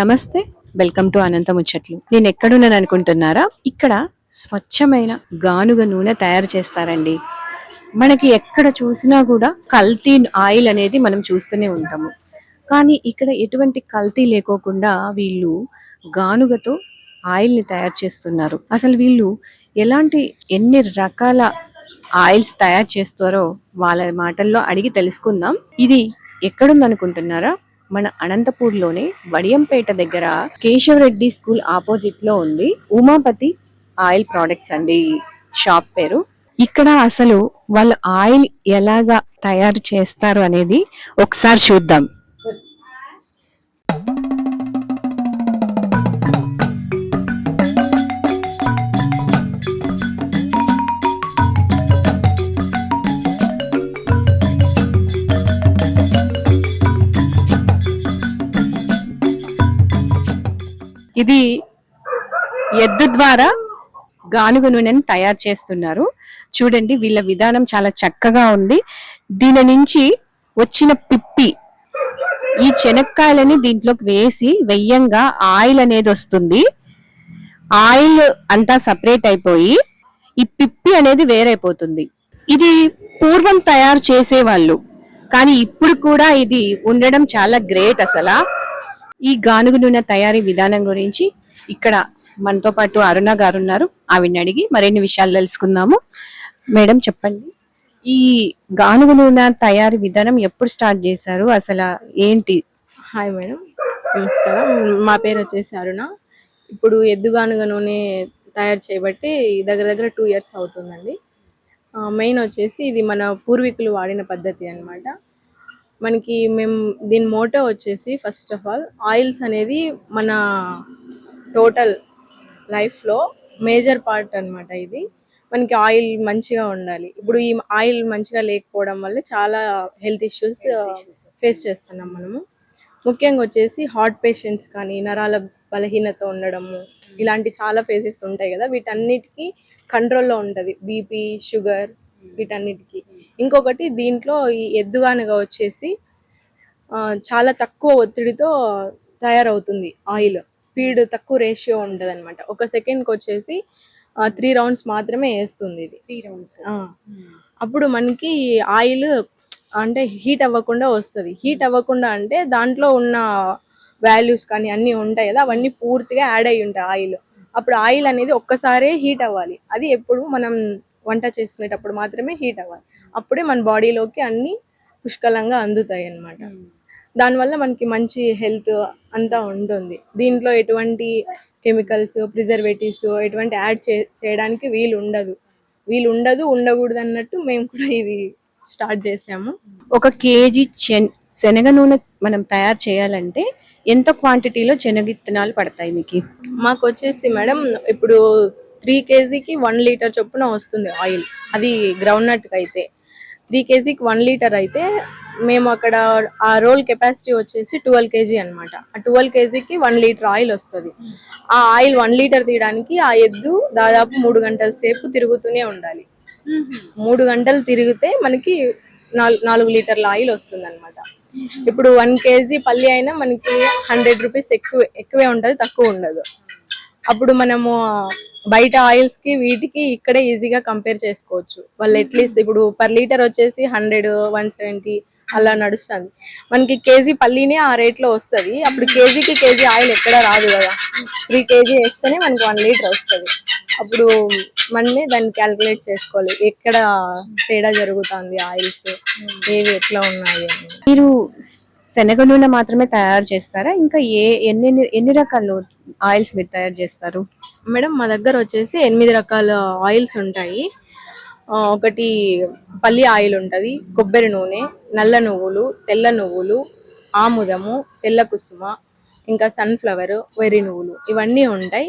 నమస్తే welcome to అనంత ముచ్చట్లు. నేను ఎక్కడున్నాను అనుకుంటున్నారా? ఇక్కడ స్వచ్ఛమైన గానుగ నూనె తయారు చేస్తారండి. మనకి ఎక్కడ చూసినా కూడా కల్తీ ఆయిల్ అనేది మనం చూస్తూనే ఉంటాము. కానీ ఇక్కడ ఎటువంటి కల్తీ లేకోకుండా వీళ్ళు గానుగతో ఆయిల్ని తయారు చేస్తున్నారు. అసలు వీళ్ళు ఎలాంటి ఎన్ని రకాల ఆయిల్స్ తయారు చేస్తారో వాళ్ళ మాటల్లో అడిగి తెలుసుకుందాం. ఇది ఎక్కడుంది అనుకుంటున్నారా మన అనంతపూర్లోనే వడియంపేట దగ్గర కేశవరెడ్డి స్కూల్ ఆపోజిట్లో ఉంది. ఉమాపతి ఆయిల్ ప్రొడక్ట్స్ అండి. షాప్ పేరు. ఇక్కడ అసలు వాళ్ళు ఆయిల్ ఎలాగా తయారు చేస్తారు అనేది ఒకసారి చూద్దాం. ఇది ఎద్దు ద్వారా గానుగ నూనెని తయారు చేస్తున్నారు. చూడండి వీళ్ళ విధానం చాలా చక్కగా ఉంది. దీని నుంచి వచ్చిన పిప్పి ఈ శనక్కాయలని దీంట్లోకి వేసి వెయ్యంగా ఆయిల్ అనేది వస్తుంది. ఆయిల్ అంతా సపరేట్ అయిపోయి ఈ పిప్పి అనేది వేరైపోతుంది. ఇది పూర్వం తయారు చేసేవాళ్ళు కానీ ఇప్పుడు కూడా ఇది ఉండడం చాలా గ్రేట్ అసలు. ఈ గానుగ నూనె తయారీ విధానం గురించి ఇక్కడ మనతో పాటు అరుణ గారు ఉన్నారు. ఆవిడని అడిగి మరిన్ని విషయాలు తెలుసుకుందాము. మేడం చెప్పండి. ఈ గానుగ నూనె తయారీ విధానం ఎప్పుడు స్టార్ట్ చేశారు? అసలు ఏంటి? హాయ్ మేడం నమస్కారం. మా పేరు వచ్చేసి అరుణ. ఇప్పుడు ఎద్దుగానుగ నూనె తయారు చేయబట్టి దగ్గర దగ్గర టూ ఇయర్స్ అవుతుందండి. మెయిన్ వచ్చేసి ఇది మన పూర్వీకులు వాడిన పద్ధతి అన్నమాట. మనకి మేము దీని మోటో వచ్చేసి ఫస్ట్ ఆఫ్ ఆల్ ఆయిల్స్ అనేది మన టోటల్ లైఫ్లో మేజర్ పార్ట్ అన్నమాట ఇది. మనకి ఆయిల్ మంచిగా ఉండాలి. ఇప్పుడు ఈ ఆయిల్ మంచిగా లేకపోవడం వల్ల చాలా హెల్త్ ఇష్యూస్ ఫేస్ చేస్తున్నాం మనము. ముఖ్యంగా వచ్చేసి హార్ట్ పేషెంట్స్ కానీ నరాల బలహీనత ఉండడము ఇలాంటి చాలా ఫేసెస్ ఉంటాయి కదా. వీటన్నిటికీ కంట్రోల్లో ఉంటుంది. బీపీ షుగర్ వీటన్నిటికీ. ఇంకొకటి దీంట్లో ఈ ఎద్దుగానగా వచ్చేసి చాలా తక్కువ ఒత్తిడితో తయారవుతుంది ఆయిల్. స్పీడ్ తక్కువ రేషియో ఉంటుంది అనమాట ఒక సెకండ్కి వచ్చేసి త్రీ రౌండ్స్ మాత్రమే వేస్తుంది ఇది. ఆ. అప్పుడు మనకి ఆయిల్ అంటే హీట్ అవ్వకుండా వస్తుంది. హీట్ అవ్వకుండా అంటే దాంట్లో ఉన్న వాల్యూస్ కానీ అన్నీ ఉంటాయి కదా అవన్నీ పూర్తిగా యాడ్ అయి ఉంటాయి ఆయిల్. అప్పుడు ఆయిల్ అనేది ఒక్కసారే హీట్ అవ్వాలి. అది ఎప్పుడు మనం వంట చేసుకునేటప్పుడు మాత్రమే హీట్ అవ్వాలి. అప్పుడే మన బాడీలోకి అన్ని పుష్కలంగా అందుతాయి అన్నమాట. దానివల్ల మనకి మంచి హెల్త్ అంతా ఉంటుంది. దీంట్లో ఎటువంటి కెమికల్స్ ప్రిజర్వేటివ్స్ ఎటువంటి యాడ్ చే చేయడానికి వీలు ఉండదు. వీలు ఉండదు ఉండకూడదు అన్నట్టు మేము కూడా ఇది స్టార్ట్ చేసాము. ఒక కేజీ శనగ నూనె మనం తయారు చేయాలంటే ఎంత క్వాంటిటీలో శనగిత్తనాలు పడతాయి మీకు? మాకు వచ్చేసి మేడం ఇప్పుడు త్రీ కేజీకి వన్ లీటర్ చొప్పున వస్తుంది ఆయిల్. అది గ్రౌండ్ నట్కి అయితే. త్రీ కేజీకి వన్ లీటర్ అయితే మేము అక్కడ ఆ రోల్ కెపాసిటీ వచ్చేసి ట్వెల్వ్ కేజీ అనమాట ఆ ట్వెల్వ్ కేజీకి వన్ లీటర్ ఆయిల్ వస్తుంది. ఆ ఆయిల్ వన్ లీటర్ తీయడానికి ఆ ఎద్దు దాదాపు మూడు గంటల సేపు తిరుగుతూనే ఉండాలి. మూడు గంటలు తిరిగితే మనకి నాలుగు నాలుగు లీటర్ల ఆయిల్ వస్తుంది అనమాట ఇప్పుడు వన్ కేజీ పల్లి అయినా మనకి హండ్రెడ్ రూపీస్ ఎక్కువ ఎక్కువే ఉంటుంది తక్కువ ఉండదు. అప్పుడు మనము బయట ఆయిల్స్కి వీటికి ఇక్కడే ఈజీగా కంపేర్ చేసుకోవచ్చు. వాళ్ళు అట్లీస్ట్ ఇప్పుడు పర్ లీటర్ వచ్చేసి హండ్రెడ్ వన్ సెవెంటీ అలా నడుస్తుంది. మనకి కేజీ పల్లీనే ఆ రేట్లో వస్తుంది. అప్పుడు కేజీకి కేజీ ఆయిల్ ఎక్కడ రాదు కదా. త్రీ కేజీ వేస్తేనే మనకి వన్ లీటర్ వస్తుంది. అప్పుడు మనమే దాన్ని క్యాలిక్యులేట్ చేసుకోవాలి. ఎక్కడ తేడా జరుగుతుంది ఆయిల్స్ ఏవి ఎట్లా ఉన్నాయి అని. మీరు శనగ నూనె మాత్రమే తయారు చేస్తారా? ఇంకా ఏ ఎన్ని ఎన్ని రకాల ఆయిల్స్ మీరు తయారు చేస్తారు? మేడం మా దగ్గర వచ్చేసి ఎనిమిది రకాల ఆయిల్స్ ఉంటాయి. ఒకటి పల్లి ఆయిల్ ఉంటుంది కొబ్బరి నూనె నల్ల నువ్వులు తెల్ల నువ్వులు ఆముదము తెల్ల కుసుమ ఇంకా సన్ఫ్లవర్ వెర్రి నువ్వులు ఇవన్నీ ఉంటాయి.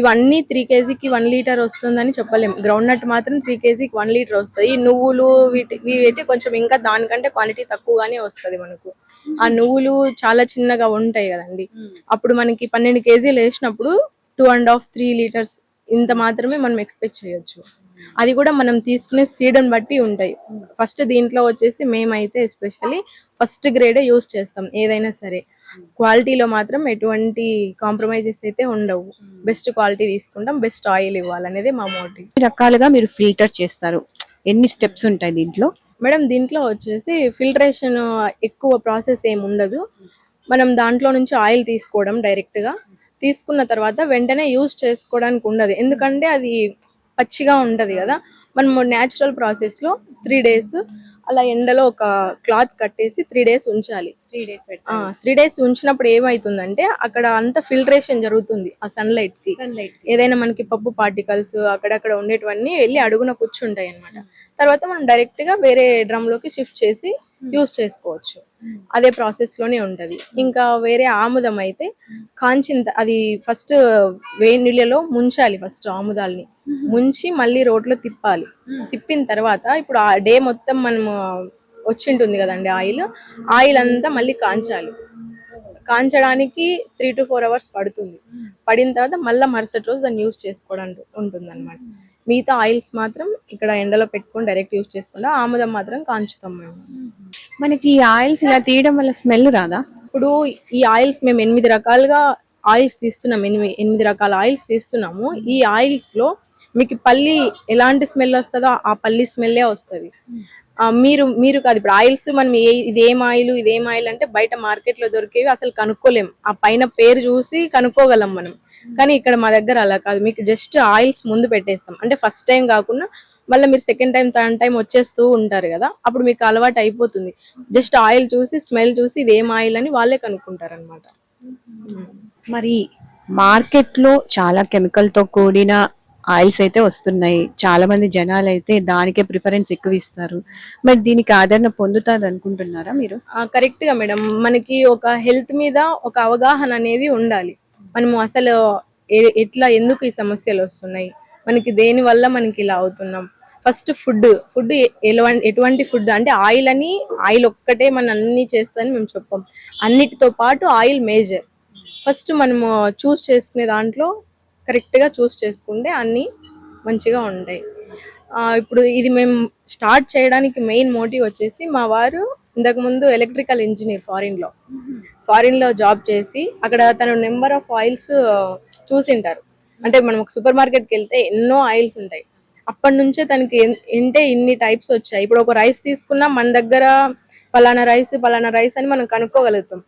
ఇవన్నీ త్రీ కేజీకి వన్ లీటర్ వస్తుందని చెప్పలేం. గ్రౌండ్ నట్ మాత్రం త్రీ కేజీకి వన్ లీటర్ వస్తాయి ఈ నువ్వులు వీటి వీటి కొంచెం ఇంకా దానికంటే క్వాంటిటీ తక్కువగానే వస్తుంది మనకు. ఆ నువ్వులు చాలా చిన్నగా ఉంటాయి కదండి. అప్పుడు మనకి పన్నెండు కేజీలు వేసినప్పుడు two and half three litres ఇంత మాత్రమే మనం ఎక్స్పెక్ట్ చేయొచ్చు. అది కూడా మనం తీసుకునే సీడని బట్టి ఉంటాయి. ఫస్ట్ దీంట్లో వచ్చేసి మేమైతే ఎస్పెషల్లీ ఫస్ట్ గ్రేడే యూస్ చేస్తాం. ఏదైనా సరే. క్వాలిటీలో మాత్రం ఎటువంటి కాంప్రమైజెస్ అయితే ఉండవు. బెస్ట్ క్వాలిటీ తీసుకుంటాం బెస్ట్ ఆయిల్ ఇవ్వాలనేది మా మోటివ్. రకాలుగా మీరు ఫిల్టర్ చేస్తారు. ఎన్ని స్టెప్స్ ఉంటాయి దీంట్లో? మేడం దీంట్లో వచ్చేసి ఫిల్టరేషన్ ఎక్కువ ప్రాసెస్ ఏమి ఉండదు. మనం దాంట్లో నుంచి ఆయిల్ తీసుకోవడం డైరెక్ట్గా. తీసుకున్న తర్వాత వెంటనే యూజ్ చేసుకోవడానికి ఉండదు. ఎందుకంటే అది పచ్చిగా ఉంటుంది కదా. మనం న్యాచురల్ ప్రాసెస్లో త్రీ డేస్ అలా ఎండలో ఒక క్లాత్ కట్టేసి త్రీ డేస్ ఉంచాలి. త్రీ డేస్ ఉంచినప్పుడు ఏమవుతుందంటే అక్కడ అంత ఫిల్టరేషన్ జరుగుతుంది ఆ సన్లైట్కి. ఏదైనా మనకి పప్పు పార్టికల్స్ అక్కడక్కడ ఉండేటివన్నీ వెళ్ళి అడుగున కూర్చుంటాయి అన్నమాట. తర్వాత మనం డైరెక్ట్గా వేరే డ్రమ్లోకి షిఫ్ట్ చేసి యూస్ చేసుకోవచ్చు. అదే ప్రాసెస్లోనే ఉంటది. ఇంకా వేరే ఆముదం అయితే కాంచిన అది ఫస్ట్ వేడి నీళ్ళలో ముంచాలి ఫస్ట్ ఆముదాల్ని. ముంచి మళ్ళీ రోట్లో తిప్పాలి. తిప్పిన తర్వాత ఇప్పుడు ఆ డే మొత్తం మనము వచ్చి ఉంటుంది కదండి ఆయిల్. ఆయిల్ అంతా మళ్ళీ కాంచాలి. కాంచడానికి త్రీ టు ఫోర్ అవర్స్ పడుతుంది. పడిన తర్వాత మళ్ళీ మరుసటి రోజు దాన్ని యూస్ చేసుకోవడానికి ఉంటుంది అనమాట మిగతా ఆయిల్స్ మాత్రం ఇక్కడ ఎండలో పెట్టుకొని డైరెక్ట్ యూస్ చేసుకుంటాం ఆముదం మాత్రం కాంచుతాం మేము. మనకి ఈ ఆయిల్స్ ఇలా తీయడం వల్ల స్మెల్ రాదా? ఇప్పుడు ఈ ఆయిల్స్ మేము ఎనిమిది రకాలుగా ఆయిల్స్ తీస్తున్నాం. ఎనిమిది ఎనిమిది రకాల ఆయిల్స్ తీస్తున్నాము. ఈ ఆయిల్స్లో మీకు పల్లి ఎలాంటి స్మెల్ వస్తుందో ఆ పల్లి స్మెల్లే వస్తుంది. మీరు మీరు కాదు ఇప్పుడు ఆయిల్స్ మనం ఏ ఇదేం ఆయిల్ ఇదేం ఆయిల్ అంటే బయట మార్కెట్లో దొరికేవి అసలు కనుక్కోలేం. ఆ పైన పేరు చూసి కనుక్కోగలం మనం. కానీ ఇక్కడ మా దగ్గర అలా కాదు. మీకు జస్ట్ ఆయిల్స్ ముందు పెట్టేస్తాం. అంటే ఫస్ట్ టైం కాకుండా మళ్ళీ మీరు సెకండ్ టైం థర్డ్ టైం వచ్చేస్తూ ఉంటారు కదా అప్పుడు మీకు అలవాటు అయిపోతుంది. జస్ట్ ఆయిల్ చూసి స్మెల్ చూసి ఇది ఏం ఆయిల్ అని వాళ్ళే కనుక్కుంటారు అనమాట మరి మార్కెట్లో చాలా కెమికల్తో కూడిన ఆయిల్స్ అయితే వస్తున్నాయి. చాలా మంది జనాలు అయితే దానికే ప్రిఫరెన్స్ ఎక్కువ ఇస్తారు మరి దీనికి ఆదరణ పొందుతుంది అనుకుంటున్నారా మీరు? కరెక్ట్గా మేడం. మనకి ఒక హెల్త్ మీద ఒక అవగాహన అనేది ఉండాలి. మనము అసలు ఎట్లా ఎందుకు ఈ సమస్యలు వస్తున్నాయి? మనకి దేని వల్ల మనకి ఇలా అవుతున్నాం? First food. ఫుడ్ ఎటువంటి ఫుడ్? అంటే ఆయిల్ అని ఆయిల్ ఒక్కటే మనం అన్ని చేస్తామని మేము చెప్పాం. అన్నిటితో పాటు ఆయిల్ మేజర్. ఫస్ట్ మనము చూస్ చేసుకునే దాంట్లో కరెక్ట్గా చూస్ చేసుకుంటే అన్నీ మంచిగా ఉంటాయి. ఆ, ఇప్పుడు ఇది మేము స్టార్ట్ చేయడానికి మెయిన్ మోటివ్ వచ్చేసి మా వారు ఇంతకుముందు ఎలక్ట్రికల్ ఇంజనీర్ ఫారిన్లో. ఫారిన్లో జాబ్ చేసి అక్కడ తను నెంబర్ ఆఫ్ ఆయిల్స్ చూసింటారు. అంటే మనం ఒక సూపర్ మార్కెట్కి వెళ్తే ఎన్నో ఆయిల్స్ ఉంటాయి. అప్పటి నుంచే తనకి ఏంటే ఇన్ని టైప్స్ వచ్చాయి. ఇప్పుడు ఒక రైస్ తీసుకున్నా మన దగ్గర పలానా రైస్ పలానా రైస్ అని మనం కనుక్కోగలుగుతాం.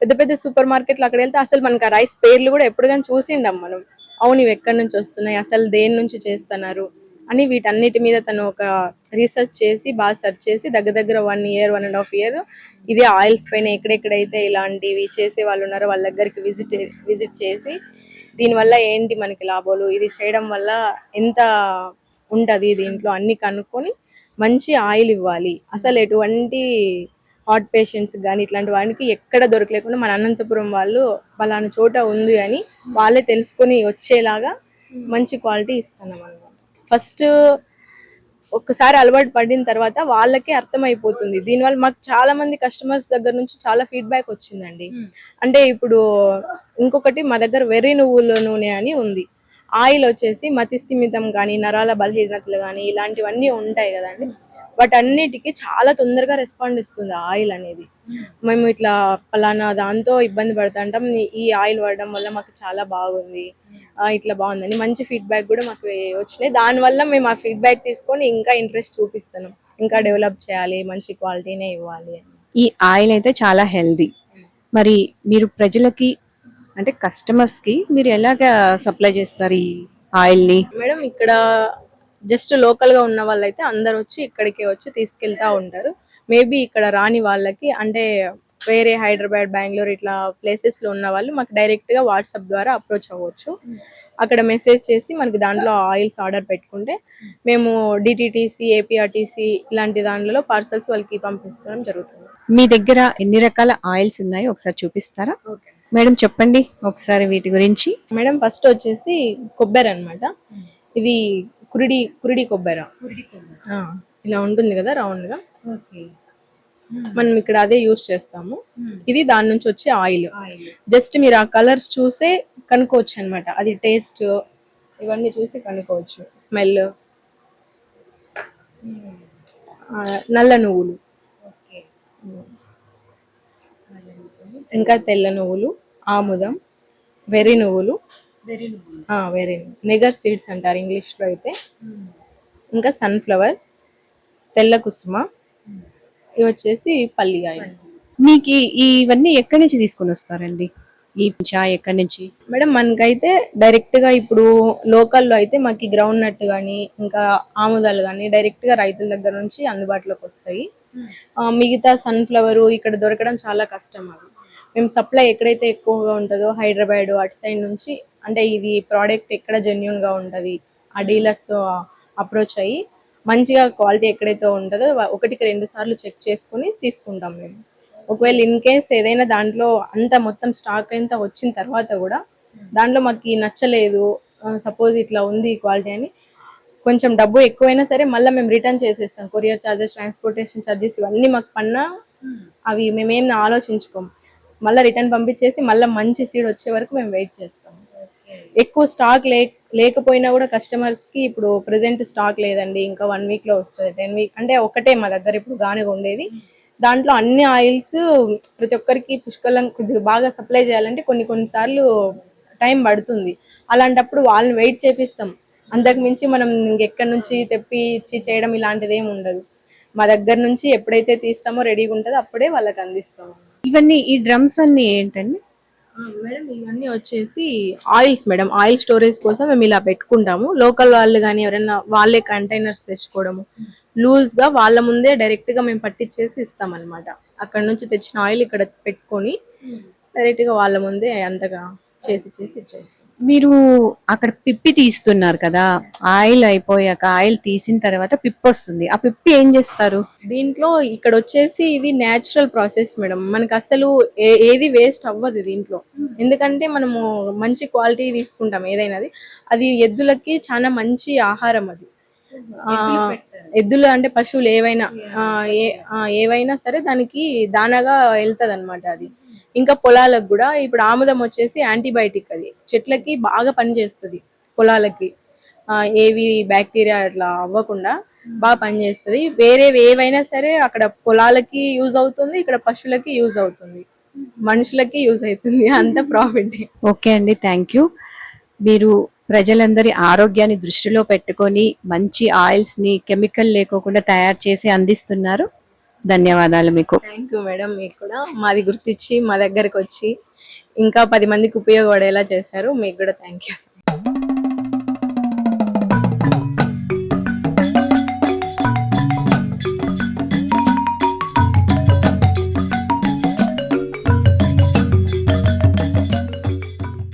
పెద్ద పెద్ద సూపర్ మార్కెట్లు అక్కడ వెళ్తే అసలు మనకి ఆ రైస్ పేర్లు కూడా ఎప్పుడు కానీ చూసిండం మనం. అవును ఇవి ఎక్కడి నుంచి వస్తున్నాయి అసలు దేని నుంచి చేస్తున్నారు అని వీటన్నిటి మీద తను ఒక రీసెర్చ్ చేసి బాగా సెర్చ్ చేసి దగ్గర దగ్గర one year one and half year ఇదే ఆయిల్స్ పైన ఎక్కడెక్కడైతే ఇలాంటివి చేసే వాళ్ళు ఉన్నారో వాళ్ళ దగ్గరికి విజిట్ విజిట్ చేసి దీనివల్ల ఏంటి మనకి లాభాలు? ఇది చేయడం వల్ల ఎంత ఉంటుంది దీంట్లో? అన్ని కనుక్కొని మంచి ఆయిల్ ఇవ్వాలి. అసలు ఎటువంటి హార్ట్ పేషెంట్స్ కానీ ఇట్లాంటి వానికి ఎక్కడ దొరకలేకుండా మన అనంతపురం వాళ్ళు పలానా చోట ఉంది అని వాళ్ళే తెలుసుకొని వచ్చేలాగా మంచి క్వాలిటీ ఇస్తున్నాం అనమాట ఫస్ట్ ఒక్కసారి అలవాటు పడిన తర్వాత వాళ్ళకే అర్థమైపోతుంది. దీనివల్ల మాకు చాలా మంది కస్టమర్స్ దగ్గర నుంచి చాలా ఫీడ్బ్యాక్ వచ్చిందండి. అంటే ఇప్పుడు ఇంకొకటి మా దగ్గర వెర్రి నువ్వుల నూనె అని ఉంది. ఆయిల్ వచ్చేసి మతిస్థిమితం కానీ నరాల బలహీనతలు కానీ ఇలాంటివన్నీ ఉంటాయి కదండి. వాటన్నిటికి చాలా తొందరగా రెస్పాండ్ ఇస్తుంది ఆయిల్ అనేది. మేము ఇట్లా పలానా దాంతో ఇబ్బంది పడుతుంటాం ఈ- ఈ ఆయిల్ వాడడం వల్ల మాకు చాలా బాగుంది ఇట్లా బాగుందని మంచి ఫీడ్బ్యాక్ కూడా మాకు వచ్చినాయి. దానివల్ల మేము ఆ ఫీడ్బ్యాక్ తీసుకొని ఇంకా ఇంట్రెస్ట్ చూపిస్తున్నాం. ఇంకా డెవలప్ చేయాలి మంచి క్వాలిటీనే ఇవ్వాలి ఈ ఆయిల్ అయితే చాలా హెల్దీ మరి మీరు ప్రజలకి అంటే కస్టమర్స్కి మీరు ఎలాగ సప్లై చేస్తారు ఈ ఆయిల్ని మేడం ఇక్కడ జస్ట్ లోకల్గా ఉన్న వాళ్ళైతే అందరు వచ్చి ఇక్కడికి వచ్చి తీసుకెళ్తా ఉంటారు. మేబీ ఇక్కడ రాని వాళ్ళకి అంటే వేరే హైదరాబాద్ బెంగళూరు ఇట్లా ప్లేసెస్లో ఉన్న వాళ్ళు మాకు డైరెక్ట్గా వాట్సాప్ ద్వారా అప్రోచ్ అవ్వచ్చు. అక్కడ మెసేజ్ చేసి మనకి దాంట్లో ఆయిల్స్ ఆర్డర్ పెట్టుకుంటే మేము డిటిటిసి ఏపీఆర్టీసీ ఇలాంటి దాంట్లో పార్సల్స్ వాళ్ళకి పంపిస్తడం జరుగుతుంది. మీ దగ్గర ఎన్ని రకాల ఆయిల్స్ ఉన్నాయో ఒకసారి చూపిస్తారా? మేడం చెప్పండి ఒకసారి వీటి గురించి. మేడం ఫస్ట్ వచ్చేసి కొబ్బరి అన్నమాట. ఇది కురిడి కురిడి కొబ్బరి. ఇలా ఉంటుంది కదా రౌండ్గా మనం ఇక్కడ అదే యూస్ చేస్తాము. ఇది దాని నుంచి వచ్చే ఆయిల్. జస్ట్ మీరు ఆ కలర్స్ చూసే కనుక్కోవచ్చు అనమాట అది టేస్ట్ ఇవన్నీ చూసి కనుక్కోవచ్చు. స్మెల్. నల్ల నువ్వులు. ఇంకా తెల్ల నువ్వులు ఆముదం వెర్రి నువ్వులు నువ్వులు నెగర్ సీడ్స్ అంటారు ఇంగ్లీష్లో అయితే. ఇంకా సన్ఫ్లవర్ తెల్ల కుసుమ ఇవి వచ్చేసి పల్లి ఆయిల్ మీకు ఇవన్నీ ఎక్కడి నుంచి తీసుకొని వస్తారండి? ఈ చా ఎక్కడి నుంచి? మేడం మనకైతే డైరెక్ట్గా ఇప్పుడు లోకల్లో అయితే మాకు గ్రౌండ్ నట్ కానీ ఇంకా ఆముదాలు కానీ డైరెక్ట్గా రైతుల దగ్గర నుంచి అందుబాటులోకి వస్తాయి. ఆ, మిగతా సన్ఫ్లవర్ ఇక్కడ దొరకడం చాలా కష్టం అవి మేము సప్లై ఎక్కడైతే ఎక్కువగా ఉంటుందో హైదరాబాద్ అటు సైడ్ నుంచి అంటే ఇది ప్రోడక్ట్ ఎక్కడ జెన్యున్గా ఉంటది ఆ డీలర్స్ అప్రోచ్ అయ్యి మంచిగా క్వాలిటీ ఎక్కడైతే ఉంటుందో ఒకటికి రెండు సార్లు చెక్ చేసుకుని తీసుకుంటాం మేము. ఒకవేళ ఇన్ కేస్ ఏదైనా దాంట్లో అంత మొత్తం స్టాక్ అంతా వచ్చిన తర్వాత కూడా దాంట్లో మాకు నచ్చలేదు సపోజ్ ఇట్లా ఉంది క్వాలిటీ అని కొంచెం డబ్బు ఎక్కువైనా సరే మళ్ళీ మేము రిటర్న్ చేసేస్తాం. కొరియర్ ఛార్జెస్ ట్రాన్స్పోర్టేషన్ ఛార్జెస్ ఇవన్నీ మాకు పన్నా అవి మేమేం ఆలోచించుకోం. మళ్ళీ రిటర్న్ పంపించేసి మళ్ళీ మంచి సీడ్ వచ్చే వరకు మేము వెయిట్ చేస్తాం. ఎక్కువ స్టాక్ లే లేకపోయినా కూడా కస్టమర్స్కి కి ఇప్పుడు ప్రెసెంట్ స్టాక్ లేదండి. ఇంకా వన్ వీక్లో వస్తుంది. టెన్ వీక్ అంటే ఒకటే మా దగ్గర ఇప్పుడు గానుగ ఉండేది. దాంట్లో అన్ని ఆయిల్స్ ప్రతి ఒక్కరికి పుష్కలం కొద్దిగా బాగా సప్లై చేయాలంటే కొన్ని కొన్నిసార్లు టైం పడుతుంది. అలాంటప్పుడు వాళ్ళని వెయిట్ చేపిస్తాం. అంతకు మించి మనం ఇంకెక్కడి నుంచి తెప్పి ఇచ్చి చేయడం ఇలాంటిది ఏమి ఉండదు. మా దగ్గర నుంచి ఎప్పుడైతే తీస్తామో రెడీగా ఉంటుందో అప్పుడే వాళ్ళకి అందిస్తాం. ఇవన్నీ ఈ డ్రమ్స్ అన్ని ఏంటండి? మేడం ఇవన్నీ వచ్చేసి ఆయిల్స్ మేడం. ఆయిల్ స్టోరేజ్ కోసం మేము ఇలా పెట్టుకుంటాము. లోకల్ వాళ్ళు కానీ ఎవరైనా వాళ్ళే కంటైనర్స్ తెచ్చుకోవడము. లూజ్గా వాళ్ళ ముందే డైరెక్ట్గా మేము పట్టించేసి ఇస్తాం అనమాట అక్కడ నుంచి తెచ్చిన ఆయిల్ ఇక్కడ పెట్టుకొని డైరెక్ట్గా వాళ్ళ ముందే అంతగా చేసి చేసి ఇచ్చేస్తాం. మీరు అక్కడ పిప్పి తీస్తున్నారు కదా ఆయిల్ అయిపోయాక ఆయిల్ తీసిన తర్వాత పిప్పి వస్తుంది. ఆ పిప్పి ఏం చేస్తారు? దీంట్లో ఇక్కడ వచ్చేసి ఇది నేచురల్ ప్రాసెస్ మేడం మనకు అసలు ఏ- ఏది వేస్ట్ అవ్వదు దీంట్లో. ఎందుకంటే మనము మంచి క్వాలిటీ తీసుకుంటాం ఏదైనాది. అది ఎద్దులకి చాలా మంచి ఆహారం అది. ఎద్దులు అంటే పశువులు ఏవైనా ఏవైనా సరే దానికి దానాగా వెళ్తది అనమాట అది. ఇంకా పొలాలకు కూడా ఇప్పుడు ఆముదం వచ్చేసి యాంటీబయాటిక్ అది. చెట్లకి బాగా పనిచేస్తుంది పొలాలకి. ఏవి బ్యాక్టీరియా అట్లా అవ్వకుండా బాగా పనిచేస్తుంది వేరే ఏవైనా సరే అక్కడ పొలాలకి యూజ్ అవుతుంది ఇక్కడ పశువులకి యూజ్ అవుతుంది. మనుషులకి యూజ్ అవుతుంది. అంత ప్రాఫిట్. ఓకే అండి. Thank you. మీరు ప్రజలందరి ఆరోగ్యాన్ని దృష్టిలో పెట్టుకొని మంచి ఆయిల్స్ని కెమికల్ లేకోకుండా తయారు చేసి అందిస్తున్నారు. ధన్యవాదాలు మీకు. థ్యాంక్ యూ మేడం మీకు కూడా మాది గుర్తించి మా దగ్గరకు వచ్చి ఇంకా పది మందికి ఉపయోగపడేలా చేశారు. మీకు కూడా థ్యాంక్ యూ